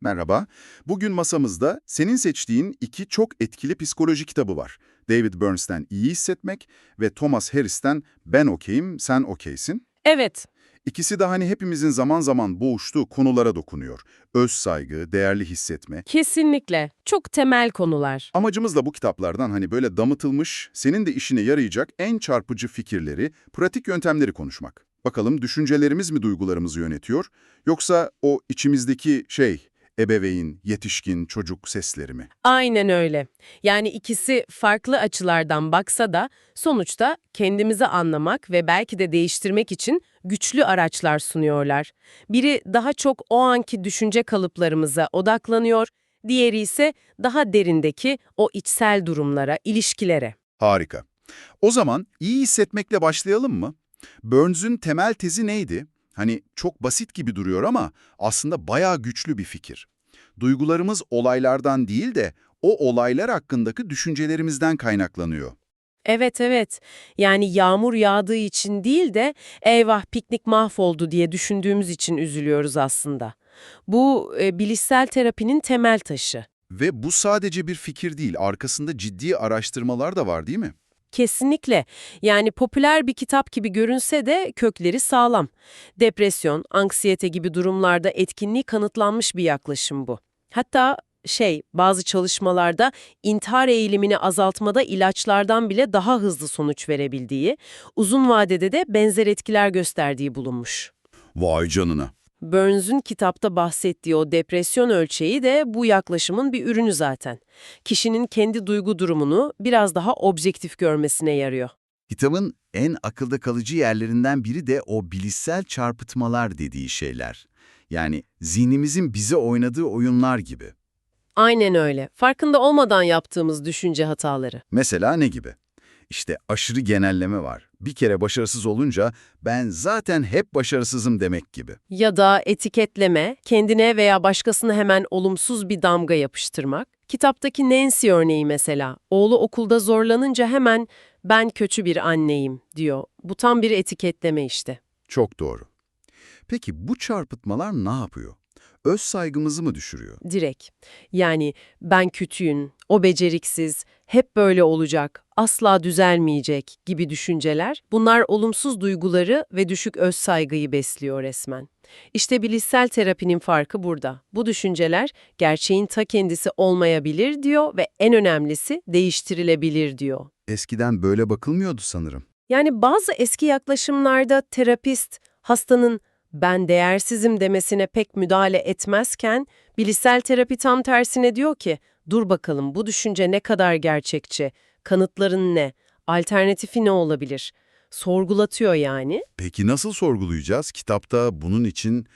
Merhaba. Bugün masamızda senin seçtiğin iki çok etkili psikoloji kitabı var. David Burns'ten İyi Hissetmek ve Thomas Harris'ten Ben Okeyim, Sen Okeysin. Evet, İkisi de hani hepimizin zaman zaman boğuştuğu konulara dokunuyor. Öz saygı, değerli hissetme. kesinlikle. Çok temel konular. Amacımız da bu kitaplardan hani böyle damıtılmış, senin de işine yarayacak en çarpıcı fikirleri, pratik yöntemleri konuşmak. Bakalım düşüncelerimiz mi duygularımızı yönetiyor, yoksa o içimizdeki şey, ebeveyn, yetişkin, çocuk sesleri mi? Aynen öyle. Yani ikisi farklı açılardan baksa da sonuçta kendimizi anlamak ve belki de değiştirmek için güçlü araçlar sunuyorlar. Biri daha çok o anki düşünce kalıplarımıza odaklanıyor, diğeri ise daha derindeki o içsel durumlara, ilişkilere. Harika. O zaman iyi hissetmekle başlayalım mı? Burns'ün temel tezi neydi? Hani çok basit gibi duruyor ama aslında bayağı güçlü bir fikir. Duygularımız olaylardan değil de o olaylar hakkındaki düşüncelerimizden kaynaklanıyor. Evet evet. Yani yağmur yağdığı için değil de eyvah piknik mahvoldu diye düşündüğümüz için üzülüyoruz aslında. Bu e, bilişsel terapinin temel taşı. Ve bu sadece bir fikir değil, arkasında ciddi araştırmalar da var değil mi? Kesinlikle. Yani popüler bir kitap gibi görünse de kökleri sağlam. Depresyon, anksiyete gibi durumlarda etkinliği kanıtlanmış bir yaklaşım bu. Hatta şey, bazı çalışmalarda intihar eğilimini azaltmada ilaçlardan bile daha hızlı sonuç verebildiği, uzun vadede de benzer etkiler gösterdiği bulunmuş. Vay canına. Burns'ün kitapta bahsettiği o depresyon ölçeği de bu yaklaşımın bir ürünü zaten. Kişinin kendi duygu durumunu biraz daha objektif görmesine yarıyor. Kitabın en akılda kalıcı yerlerinden biri de o bilişsel çarpıtmalar dediği şeyler. Yani zihnimizin bize oynadığı oyunlar gibi. Aynen öyle. Farkında olmadan yaptığımız düşünce hataları. Mesela ne gibi? İşte aşırı genelleme var. Bir kere başarısız olunca ben zaten hep başarısızım demek gibi. Ya da etiketleme, kendine veya başkasına hemen olumsuz bir damga yapıştırmak. Kitaptaki Nancy örneği mesela. Oğlu okulda zorlanınca hemen ben kötü bir anneyim diyor. Bu tam bir etiketleme işte. Çok doğru. Peki bu çarpıtmalar ne yapıyor? Öz saygımızı mı düşürüyor? Direkt. Yani ben kötüyüm, o beceriksiz, hep böyle olacak, asla düzelmeyecek gibi düşünceler, bunlar olumsuz duyguları ve düşük öz saygıyı besliyor resmen. İşte bilişsel terapinin farkı burada. Bu düşünceler gerçeğin ta kendisi olmayabilir diyor ve en önemlisi değiştirilebilir diyor. Eskiden böyle bakılmıyordu sanırım. Yani bazı eski yaklaşımlarda terapist hastanın ben değersizim demesine pek müdahale etmezken bilişsel terapi tam tersine diyor ki dur bakalım bu düşünce ne kadar gerçekçi, kanıtların ne, alternatifi ne olabilir? Sorgulatıyor yani. Peki nasıl sorgulayacağız? Kitapta bunun için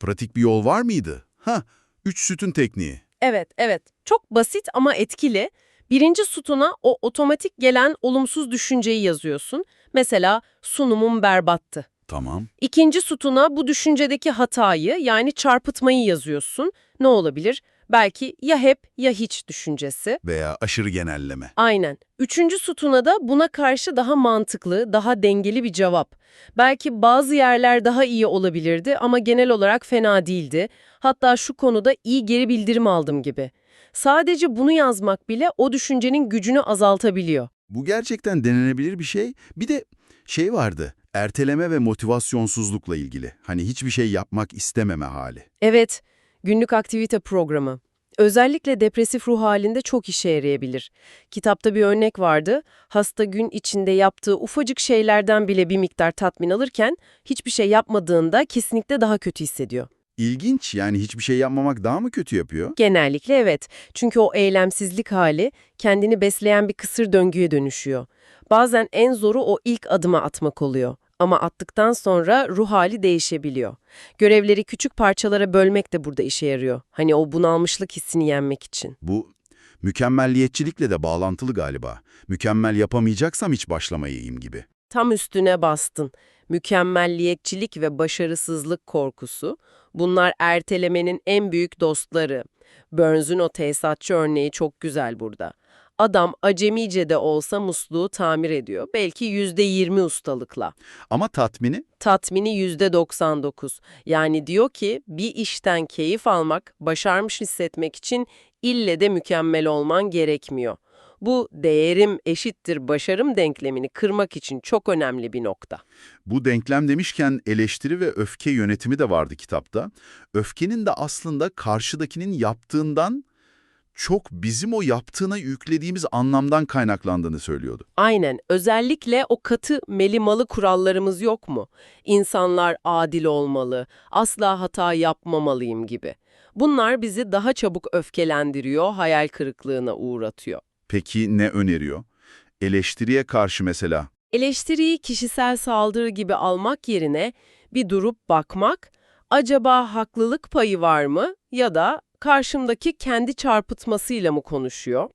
pratik bir yol var mıydı? Ha, üç sütun tekniği. Evet, evet. Çok basit ama etkili. Birinci sütuna o otomatik gelen olumsuz düşünceyi yazıyorsun. Mesela sunumum berbattı. Tamam. İkinci sütuna bu düşüncedeki hatayı yani çarpıtmayı yazıyorsun. Ne olabilir? Belki ya hep ya hiç düşüncesi. Veya aşırı genelleme. Aynen. Üçüncü sütuna da buna karşı daha mantıklı, daha dengeli bir cevap. Belki bazı yerler daha iyi olabilirdi ama genel olarak fena değildi. Hatta şu konuda iyi geri bildirim aldım gibi. Sadece bunu yazmak bile o düşüncenin gücünü azaltabiliyor. Bu gerçekten denenebilir bir şey. Bir de şey vardı, erteleme ve motivasyonsuzlukla ilgili. Hani hiçbir şey yapmak istememe hali. Evet, günlük aktivite programı. Özellikle depresif ruh halinde çok işe yarayabilir. Kitapta bir örnek vardı. Hasta gün içinde yaptığı ufacık şeylerden bile bir miktar tatmin alırken hiçbir şey yapmadığında kesinlikle daha kötü hissediyor. İlginç yani hiçbir şey yapmamak daha mı kötü yapıyor? Genellikle evet. Çünkü o eylemsizlik hali kendini besleyen bir kısır döngüye dönüşüyor. Bazen en zoru o ilk adımı atmak oluyor. Ama attıktan sonra ruh hali değişebiliyor. Görevleri küçük parçalara bölmek de burada işe yarıyor. Hani o bunalmışlık hissini yenmek için. Bu mükemmelliyetçilikle de bağlantılı galiba. Mükemmel yapamayacaksam hiç başlamayayım gibi. Tam üstüne bastın. Mükemmelliyetçilik ve başarısızlık korkusu, bunlar ertelemenin en büyük dostları. Burns'ün o tesisatçı örneği çok güzel burada. Adam acemice de olsa musluğu tamir ediyor. Belki %20 ustalıkla. Ama tatmini? Tatmini %99. Yani diyor ki bir işten keyif almak, başarmış hissetmek için ille de mükemmel olman gerekmiyor. Bu değerim eşittir başarım denklemini kırmak için çok önemli bir nokta. Bu denklem demişken eleştiri ve öfke yönetimi de vardı kitapta. Öfkenin de aslında karşıdakinin yaptığından çok bizim o yaptığına yüklediğimiz anlamdan kaynaklandığını söylüyordu. Aynen. Özellikle o katı melimalı kurallarımız yok mu? İnsanlar adil olmalı, asla hata yapmamalıyım gibi. Bunlar bizi daha çabuk öfkelendiriyor, hayal kırıklığına uğratıyor. Peki ne öneriyor? Eleştiriye karşı mesela. Eleştiriyi kişisel saldırı gibi almak yerine bir durup bakmak, acaba haklılık payı var mı ya da karşımdaki kendi çarpıtmasıyla mı konuşuyor?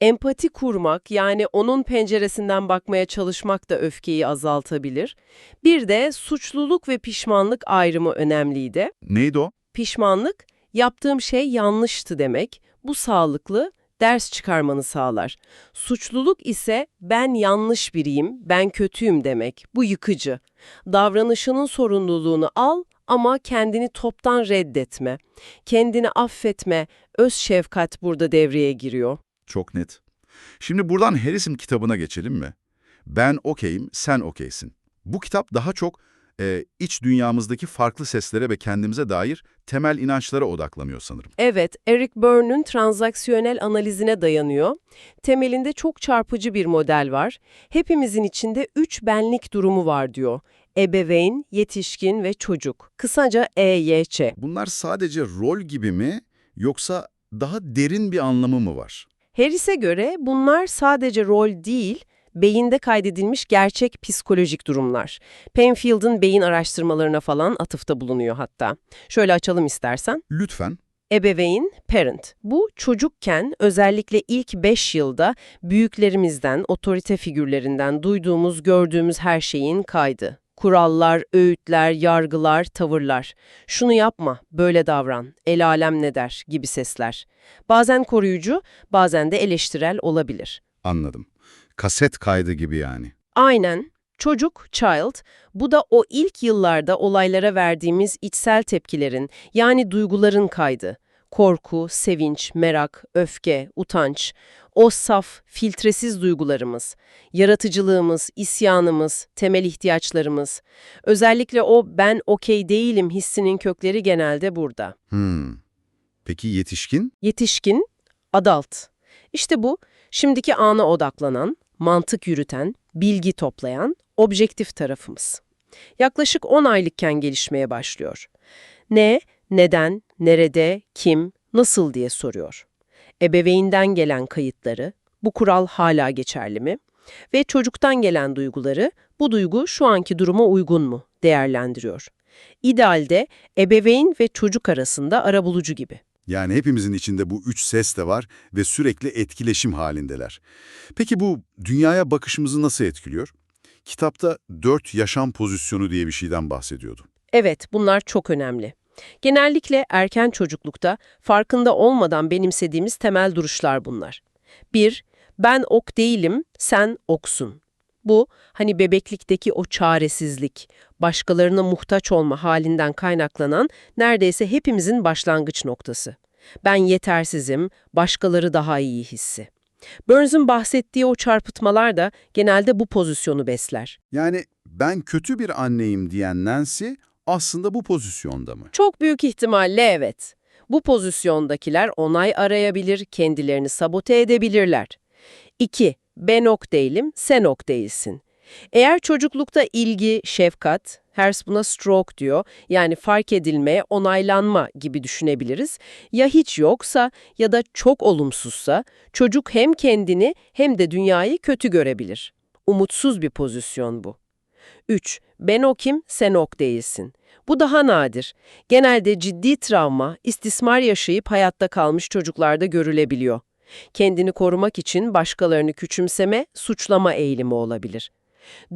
Empati kurmak yani onun penceresinden bakmaya çalışmak da öfkeyi azaltabilir. Bir de suçluluk ve pişmanlık ayrımı önemliydi. Neydi o? Pişmanlık, yaptığım şey yanlıştı demek. Bu sağlıklı, ders çıkarmanı sağlar. Suçluluk ise ben yanlış biriyim, ben kötüyüm demek. Bu yıkıcı. Davranışının sorumluluğunu al ama kendini toptan reddetme. Kendini affetme, öz şefkat burada devreye giriyor. Çok net. Şimdi buradan Harris'in kitabına geçelim mi? Ben okeyim, sen okeysin. Bu kitap daha çok e, iç dünyamızdaki farklı seslere ve kendimize dair temel inançlara odaklanıyor sanırım. Evet, Eric Berne'ün transaksiyonel analizine dayanıyor. Temelinde çok çarpıcı bir model var. Hepimizin içinde üç benlik durumu var diyor. Ebeveyn, yetişkin ve çocuk. Kısaca EYÇ. Bunlar sadece rol gibi mi yoksa daha derin bir anlamı mı var? Harris'e göre bunlar sadece rol değil, beyinde kaydedilmiş gerçek psikolojik durumlar. Penfield'ın beyin araştırmalarına falan atıfta bulunuyor hatta. Şöyle açalım istersen. Lütfen. Ebeveyn, parent. Bu çocukken özellikle ilk 5 yılda büyüklerimizden, otorite figürlerinden duyduğumuz, gördüğümüz her şeyin kaydı. Kurallar, öğütler, yargılar, tavırlar. Şunu yapma, böyle davran, el alem ne der gibi sesler. Bazen koruyucu, bazen de eleştirel olabilir. Anladım. Kaset kaydı gibi yani. Aynen. Çocuk, child, bu da o ilk yıllarda olaylara verdiğimiz içsel tepkilerin, yani duyguların kaydı. Korku, sevinç, merak, öfke, utanç, o saf, filtresiz duygularımız, yaratıcılığımız, isyanımız, temel ihtiyaçlarımız. Özellikle o ben okey değilim hissinin kökleri genelde burada. Hmm. Peki yetişkin? Yetişkin, adult. İşte bu, şimdiki ana odaklanan, mantık yürüten, bilgi toplayan, objektif tarafımız. Yaklaşık 10 aylıkken gelişmeye başlıyor. Ne, neden, nerede, kim, nasıl diye soruyor. Ebeveynden gelen kayıtları, bu kural hala geçerli mi? Ve çocuktan gelen duyguları, bu duygu şu anki duruma uygun mu değerlendiriyor. İdealde ebeveyn ve çocuk arasında arabulucu gibi. Yani hepimizin içinde bu üç ses de var ve sürekli etkileşim halindeler. Peki bu dünyaya bakışımızı nasıl etkiliyor? Kitapta dört yaşam pozisyonu diye bir şeyden bahsediyordu. Evet, bunlar çok önemli. Genellikle erken çocuklukta farkında olmadan benimsediğimiz temel duruşlar bunlar. 1. Ben ok değilim, sen oksun. Bu, hani bebeklikteki o çaresizlik, başkalarına muhtaç olma halinden kaynaklanan neredeyse hepimizin başlangıç noktası. Ben yetersizim, başkaları daha iyi hissi. Burns'un bahsettiği o çarpıtmalar da genelde bu pozisyonu besler. Yani ben kötü bir anneyim diyen Nancy aslında bu pozisyonda mı? Çok büyük ihtimalle evet. Bu pozisyondakiler onay arayabilir, kendilerini sabote edebilirler. 2. Ben ok değilim, sen ok değilsin. Eğer çocuklukta ilgi, şefkat, Hers buna stroke diyor, yani fark edilme, onaylanma gibi düşünebiliriz. Ya hiç yoksa ya da çok olumsuzsa çocuk hem kendini hem de dünyayı kötü görebilir. Umutsuz bir pozisyon bu. 3. Ben okim, sen ok değilsin. Bu daha nadir. Genelde ciddi travma, istismar yaşayıp hayatta kalmış çocuklarda görülebiliyor. Kendini korumak için başkalarını küçümseme, suçlama eğilimi olabilir.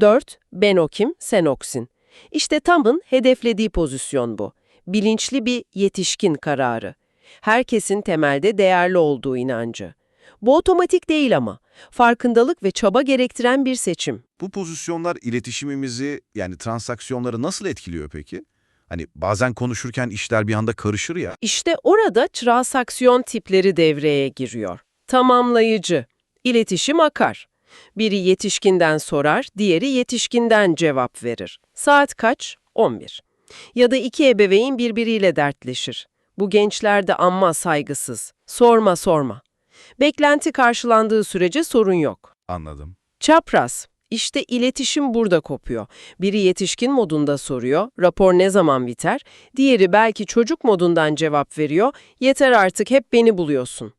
4. Ben okim, sen oksin. İşte Tam'ın hedeflediği pozisyon bu. Bilinçli bir yetişkin kararı. Herkesin temelde değerli olduğu inancı. Bu otomatik değil ama. Farkındalık ve çaba gerektiren bir seçim. Bu pozisyonlar iletişimimizi yani transaksiyonları nasıl etkiliyor peki? Hani bazen konuşurken işler bir anda karışır ya. İşte orada transaksiyon tipleri devreye giriyor. Tamamlayıcı, iletişim akar. Biri yetişkinden sorar, diğeri yetişkinden cevap verir. Saat kaç? 11. Ya da iki ebeveyn birbiriyle dertleşir. Bu gençlerde amma saygısız. Sorma sorma. Beklenti karşılandığı sürece sorun yok. Anladım. Çapraz. İşte iletişim burada kopuyor. Biri yetişkin modunda soruyor, rapor ne zaman biter? Diğeri belki çocuk modundan cevap veriyor, yeter artık hep beni buluyorsun.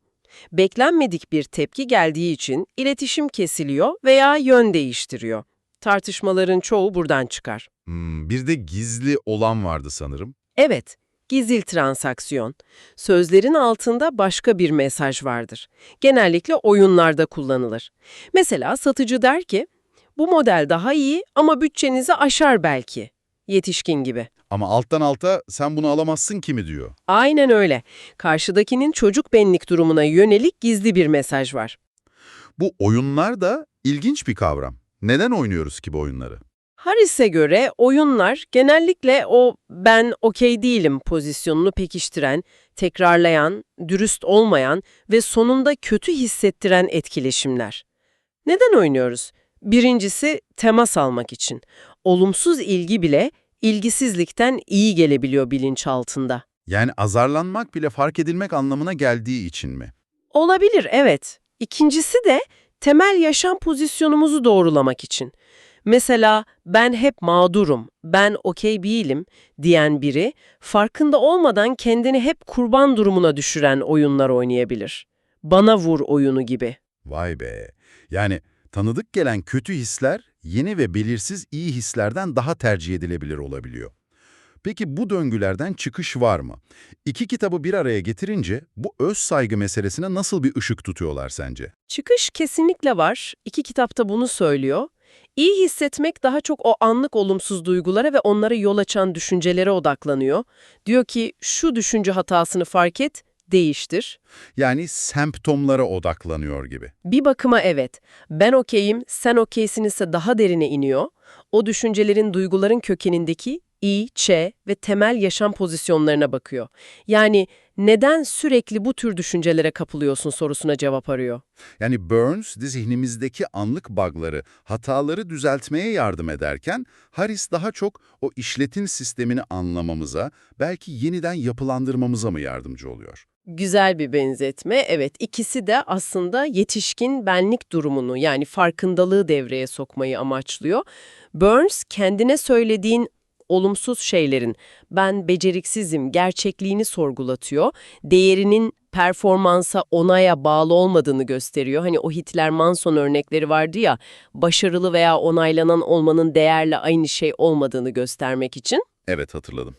Beklenmedik bir tepki geldiği için iletişim kesiliyor veya yön değiştiriyor. Tartışmaların çoğu buradan çıkar. Hmm, bir de gizli olan vardı sanırım. Evet, gizil transaksiyon. Sözlerin altında başka bir mesaj vardır. Genellikle oyunlarda kullanılır. Mesela satıcı der ki, bu model daha iyi ama bütçenizi aşar belki. Yetişkin gibi. Ama alttan alta sen bunu alamazsın ki mi diyor. Aynen öyle. Karşıdakinin çocuk benlik durumuna yönelik gizli bir mesaj var. Bu oyunlar da ilginç bir kavram. Neden oynuyoruz ki bu oyunları? Harris'e göre oyunlar genellikle o ben okey değilim pozisyonunu pekiştiren, tekrarlayan, dürüst olmayan ve sonunda kötü hissettiren etkileşimler. Neden oynuyoruz? Birincisi temas almak için. Olumsuz ilgi bile ilgisizlikten iyi gelebiliyor bilinçaltında. Yani azarlanmak bile fark edilmek anlamına geldiği için mi? Olabilir, evet. İkincisi de temel yaşam pozisyonumuzu doğrulamak için. Mesela ben hep mağdurum, ben okey değilim diyen biri farkında olmadan kendini hep kurban durumuna düşüren oyunlar oynayabilir. Bana vur oyunu gibi. Vay be. Yani tanıdık gelen kötü hisler yeni ve belirsiz iyi hislerden daha tercih edilebilir olabiliyor. Peki bu döngülerden çıkış var mı? İki kitabı bir araya getirince bu öz saygı meselesine nasıl bir ışık tutuyorlar sence? Çıkış kesinlikle var. İki kitapta bunu söylüyor. İyi hissetmek daha çok o anlık olumsuz duygulara ve onlara yol açan düşüncelere odaklanıyor. Diyor ki şu düşünce hatasını fark et, değiştir. Yani semptomlara odaklanıyor gibi. Bir bakıma evet. Ben okeyim, sen okeysin ise daha derine iniyor. O düşüncelerin duyguların kökenindeki i, ç ve temel yaşam pozisyonlarına bakıyor. Yani neden sürekli bu tür düşüncelere kapılıyorsun sorusuna cevap arıyor. Yani Burns zihnimizdeki anlık bug'ları, hataları düzeltmeye yardım ederken Harris daha çok o işletim sistemini anlamamıza, belki yeniden yapılandırmamıza mı yardımcı oluyor? Güzel bir benzetme. Evet, ikisi de aslında yetişkin benlik durumunu yani farkındalığı devreye sokmayı amaçlıyor. Burns kendine söylediğin olumsuz şeylerin ben beceriksizim gerçekliğini sorgulatıyor. Değerinin performansa, onaya bağlı olmadığını gösteriyor. Hani o Hitler Manson örnekleri vardı ya, başarılı veya onaylanan olmanın değerle aynı şey olmadığını göstermek için. Evet hatırladım.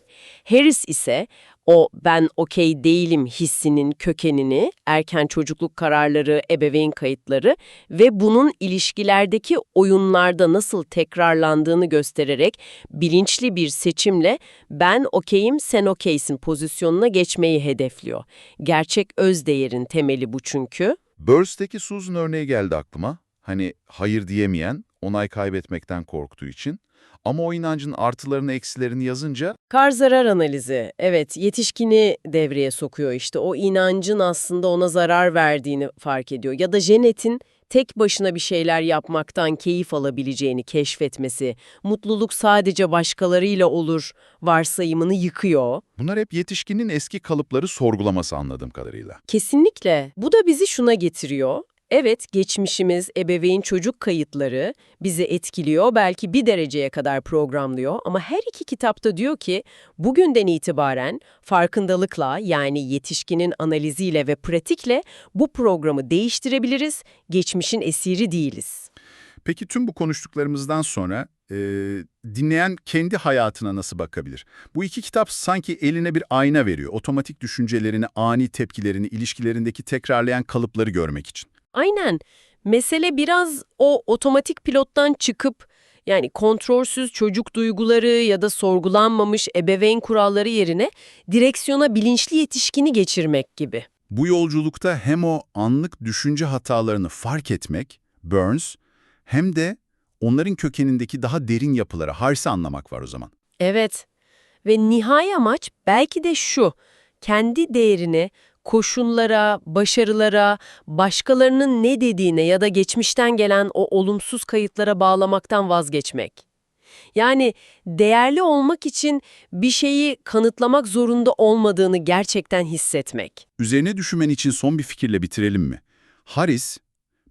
Harris ise o ben okey değilim hissinin kökenini, erken çocukluk kararları, ebeveyn kayıtları ve bunun ilişkilerdeki oyunlarda nasıl tekrarlandığını göstererek bilinçli bir seçimle ben okeyim sen okeysin pozisyonuna geçmeyi hedefliyor. Gerçek öz değerin temeli bu çünkü. Burst'teki Susan örneği geldi aklıma. Hani hayır diyemeyen, onay kaybetmekten korktuğu için. Ama o inancın artılarını eksilerini yazınca Kar zarar analizi, evet yetişkini devreye sokuyor işte. O inancın aslında ona zarar verdiğini fark ediyor. Ya da Janet'in tek başına bir şeyler yapmaktan keyif alabileceğini keşfetmesi, mutluluk sadece başkalarıyla olur varsayımını yıkıyor. bunlar hep yetişkinin eski kalıpları sorgulaması anladığım kadarıyla. Kesinlikle. Bu da bizi şuna getiriyor. Evet, geçmişimiz, ebeveyn çocuk kayıtları bizi etkiliyor, belki bir dereceye kadar programlıyor ama her iki kitapta diyor ki bugünden itibaren farkındalıkla yani yetişkinin analiziyle ve pratikle bu programı değiştirebiliriz, geçmişin esiri değiliz. Peki tüm bu konuştuklarımızdan sonra e, dinleyen kendi hayatına nasıl bakabilir? Bu iki kitap sanki eline bir ayna veriyor. Otomatik düşüncelerini, ani tepkilerini, ilişkilerindeki tekrarlayan kalıpları görmek için. Aynen. Mesele biraz o otomatik pilottan çıkıp yani kontrolsüz çocuk duyguları ya da sorgulanmamış ebeveyn kuralları yerine direksiyona bilinçli yetişkini geçirmek gibi. Bu yolculukta hem o anlık düşünce hatalarını fark etmek, Burns, hem de onların kökenindeki daha derin yapıları, Harris'i anlamak var o zaman. Evet. Ve nihai amaç belki de şu. Kendi değerini koşullara, başarılara, başkalarının ne dediğine ya da geçmişten gelen o olumsuz kayıtlara bağlamaktan vazgeçmek. Yani değerli olmak için bir şeyi kanıtlamak zorunda olmadığını gerçekten hissetmek. Üzerine düşünmen için son bir fikirle bitirelim mi? Harris,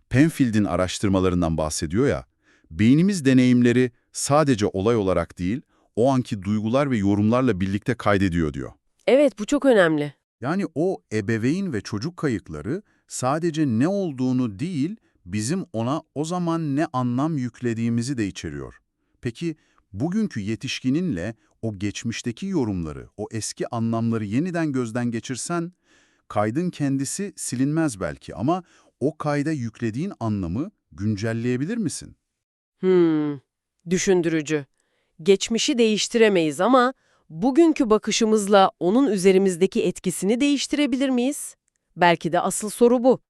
Penfield'in araştırmalarından bahsediyor ya, beynimiz deneyimleri sadece olay olarak değil, o anki duygular ve yorumlarla birlikte kaydediyor diyor. Evet bu çok önemli. Yani o ebeveyn ve çocuk kayıkları sadece ne olduğunu değil, bizim ona o zaman ne anlam yüklediğimizi de içeriyor. Peki bugünkü yetişkininle o geçmişteki yorumları, o eski anlamları yeniden gözden geçirsen, kaydın kendisi silinmez belki ama o kayda yüklediğin anlamı güncelleyebilir misin? Hmm, düşündürücü. Geçmişi değiştiremeyiz ama bugünkü bakışımızla onun üzerimizdeki etkisini değiştirebilir miyiz? Belki de asıl soru bu.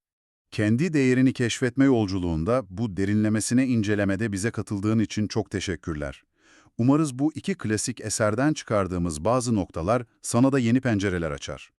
Kendi değerini keşfetme yolculuğunda bu derinlemesine incelemede bize katıldığın için çok teşekkürler. Umarız bu iki klasik eserden çıkardığımız bazı noktalar sana da yeni pencereler açar.